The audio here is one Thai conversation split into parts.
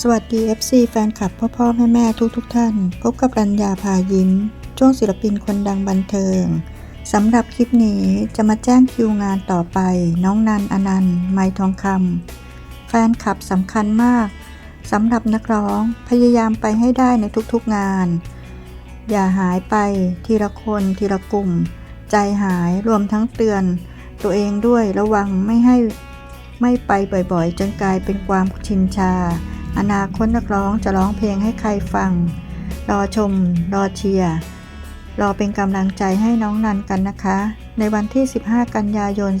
สวัสดี FC แฟนคลับพ่อพ่อแม่แม่ทุกทุกท่าน พบกับรัญญาพายิ้ม ช่วงศิลปินคนดังบันเทิงสำหรับคลิปนี้จะมาแจ้งคิวงานต่อไป น้องนันอนันต์ไมทองคำแฟนคลับสำคัญมากสำหรับนักร้องพยายามไปให้ได้ในทุกๆงาน อย่าหายไปทีละคนทีละกลุ่ม ใจหายรวมทั้งเตือน ตัวเองด้วยระวังไม่ให้ไม่ไปบ่อยๆ จนกลายเป็นความชินชา อนาคตนักร้องจะร้องเพลงให้ใครฟัง รอชม รอเชียร์ รอเป็นกำลังใจให้น้องนันกันนะคะ ในวันที่ 15 กันยายน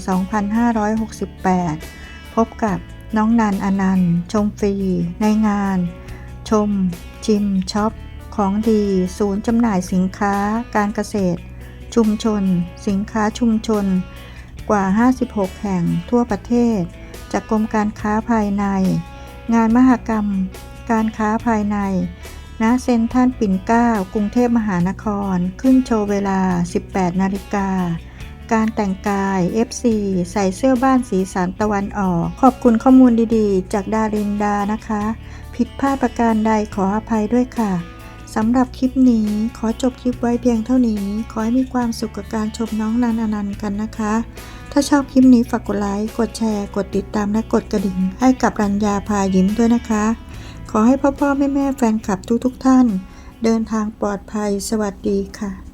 2568 พบกับน้องนันอนันต์ ชมฟรี ในงาน ชม ชิมช็อป ของดี ศูนย์จำหน่ายสินค้า การเกษตร ชุมชน สินค้าชุมชน กว่า 56 แห่งทั่วประเทศ จากกรมการค้าภายใน งานมหกรรม การค้าภายใน ณ เซ็นทรัลปิ่นเกล้ากรุงเทพมหานคร ขึ้นโชว์เวลา 18 นาฬิกา การแต่งกาย FC ใส่เสื้อบ้านสีสันตะวันออก ขอบคุณข้อมูลดีๆ จากดารินดานะคะ ผิดพลาดประการใดขออภัยด้วยค่ะ สำหรับคลิปนี้ขอจบคลิปไว้เพียงเท่านี้ ขอให้มีความสุขกับการชมน้องนันอนันต์กันนะคะ ถ้าชอบคลิปนี้ฝากกดไลค์ กดแชร์ กดติดตามและกดกระดิ่ง ให้กับรัญญาพายิ้มด้วยนะคะ ขอให้พ่อพ่อแม่แม่แฟนคลับทุกทุกท่าน เดินทางปลอดภัยสวัสดีค่ะ